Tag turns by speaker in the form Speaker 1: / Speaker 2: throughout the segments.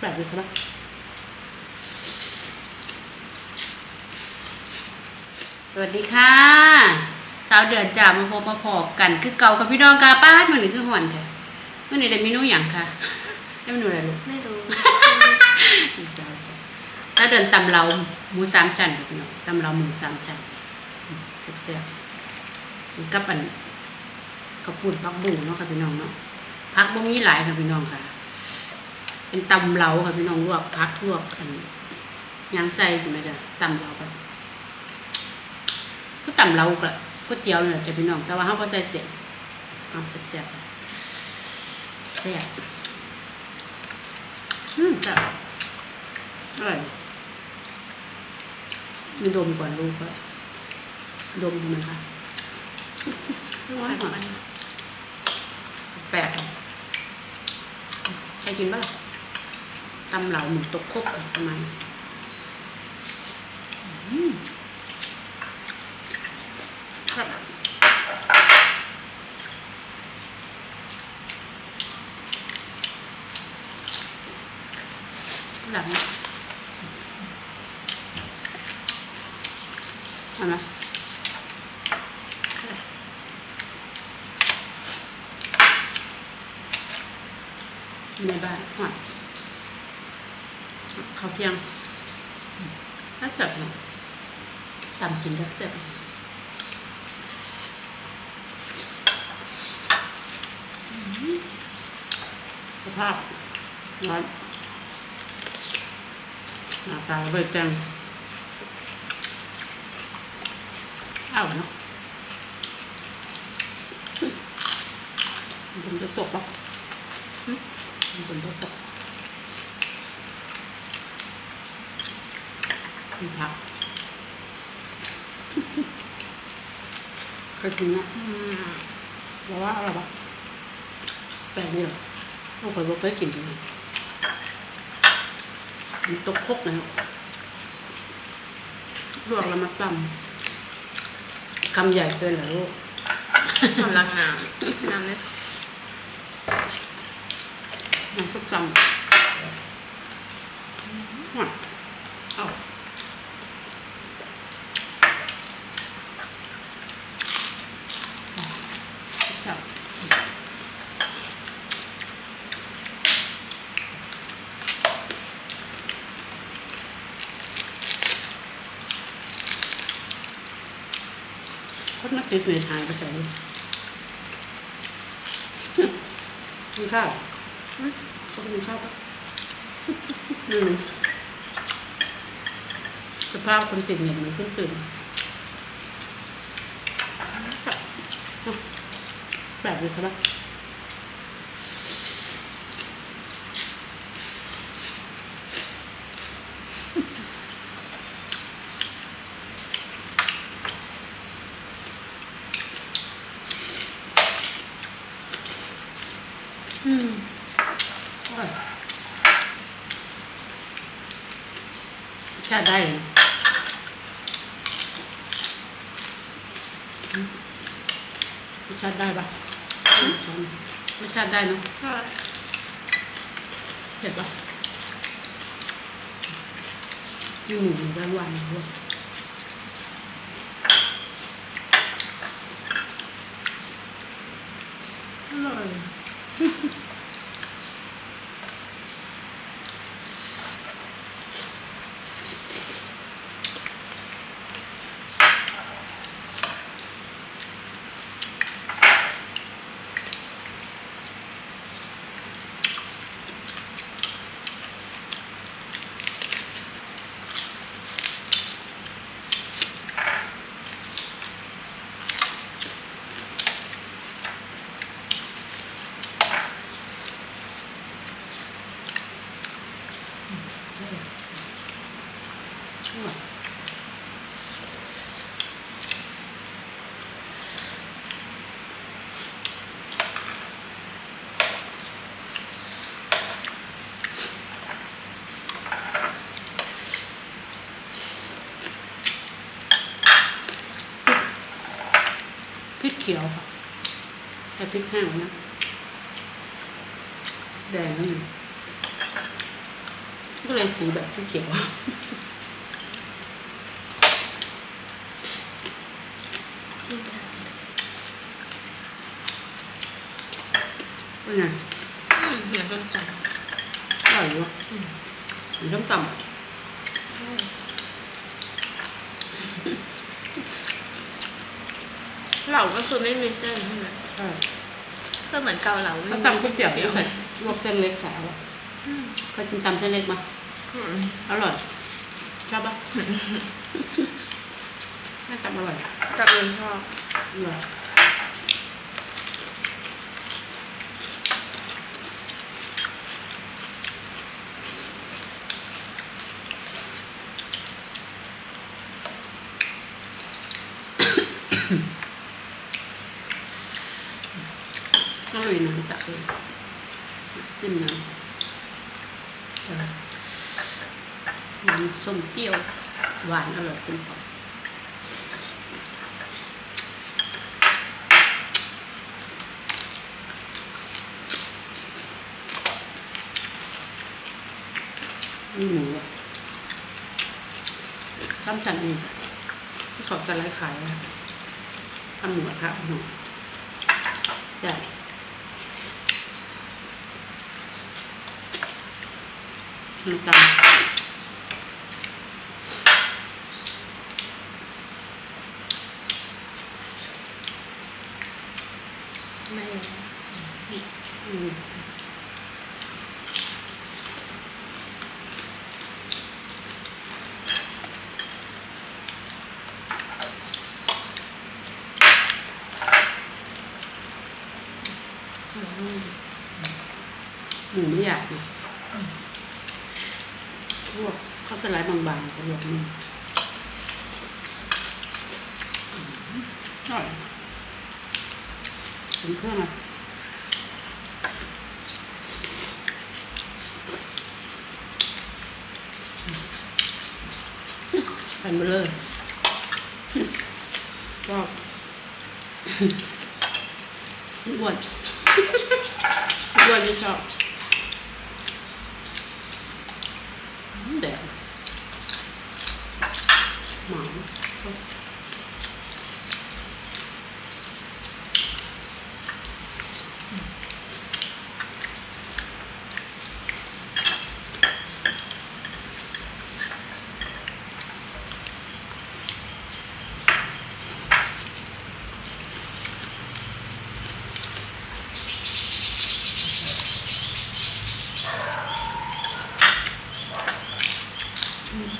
Speaker 1: แบบนี้ใช่ไหมสวัสดีค่ะ สาวเดือนจ่ามาพบมาพอกัน คือเก่ากับพี่น้องกาป้าดมันนี่คือหอนแท้มันนี่ได้เมนูอย่างค่ะได้เมนูอะไรลูก
Speaker 2: ไม่รู้
Speaker 1: สาวจ้ะสาวเดือนตำเราหมูสามชั้นค่ะพี่น้องตำเราหมูสามชั้นอืมแซ่บๆกับอันกระปุนพักบุ้งเนาะค่ะพี่น้องเนาะพักบ่มีหลายค่ะพี่น้องค่ะ เป็นตำเหลาค่ะพี่น้องลวกพักลวกอันยางไส้สิแม่จ้ะตำเหลาแบบก็ตำเหลากับก๋วยเตี๋ยวเนี่ยจ้ะพี่น้องแต่ว่าเฮาบ่ใส่เส้นเอาแซ่บๆแซ่บอืมจ้ะอร่อยมีดมก่อนลูกก็ดมดูมันค่ะ
Speaker 2: ร้อนมัน
Speaker 1: แปลกอะใครกินบ้าง ตำเหลาหมูตกครกประมาณอืมครับหลังนะเอาไหมในบ้านหอด ข้าวเที่ยงรักเสิร์ฟเนาะตำกินรักเสิร์ฟสภาพร้อนหน้าตาเบิดจังเอาเนาะมันจะตกปะมันเป็นรสตก มีผักเคยกินนะ
Speaker 2: อืม
Speaker 1: แล้วว่าอะไรบ้างแปลกนี่เหรอเราเคยบอกเคยกินจริงมันตกครกนะครับลวกแล้วมาตำคำใหญ่เกินเหรอลูก
Speaker 2: สำลักน้ำน้ำเนี่ย
Speaker 1: น้ำซุปตำหวานเอาครับ คนมาติดเหนื่อยหายไปใส่เลยกินข้าวเขาไปกินข้าวปะอืมสภาพคนติดเนื่ยมือนเพิ่งตื่น แบบนี้ใช่ปะอืมอร่อยชาติได้เลยอืมรสชาติได้ปะอืมช้อน รสชาติได้เนอะ
Speaker 2: ก็
Speaker 1: เผ็ดปะอยู่หมูอยู่ด้านวันด้วยอร่อยอร่อย พริกเขียวค่ะแต่พริกแห้งไว้นะแดงนี่ก็เลยสีแบบเขียวๆเป็นไง
Speaker 2: อืมเหมือนส้มต
Speaker 1: อร่อยอยู่เหมือนส้มตำ
Speaker 2: เหล่าก็คือไม่มีเส้นใช่ไหม
Speaker 1: ใช่
Speaker 2: ก็เหมือนเกาเหลา
Speaker 1: แล้วตำก๋วยเตี๋ยวที่ใส่ลวกเส้นเล็กใส่เอาอะเคยกินตำเส้นเล็กมา
Speaker 2: อืม
Speaker 1: อร่อยชอบปะแม่ตำอร่อย
Speaker 2: แต่เอิญชอบ
Speaker 1: อร่อย ลุยน้ำตักเลยจิ้มน้ำน้ำส้มเปรี้ยว หวานอร่อยกลมกล่อมนี่หมูอะทำจันเองจ้ะที่เขาสไลด์ขายทำหมูกระทะหนูใช่ น้ำตาล
Speaker 2: ไม่
Speaker 1: อืม
Speaker 2: อืม
Speaker 1: หมูไม่อยากนะลวก ข้าวสไลด์บางๆจะลวกนุ่มอร่อยถึงเครื่องอะกันไปเลยชอบอ้วนอ้วนที่ชอบแดด หมา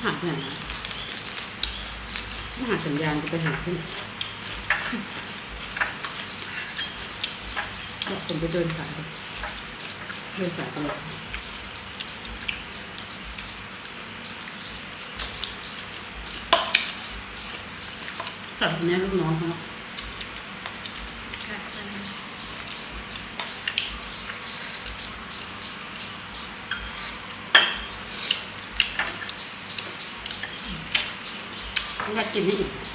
Speaker 1: หาที่ไหาสัญญาณจะไปหาที่ไหนบอกผมไปเดินสายเดินสายตลอดสัตว์เนี้ลูกน้องเขาเนาะ
Speaker 2: ค่ะใช่
Speaker 1: เขาอยากกินให้อีก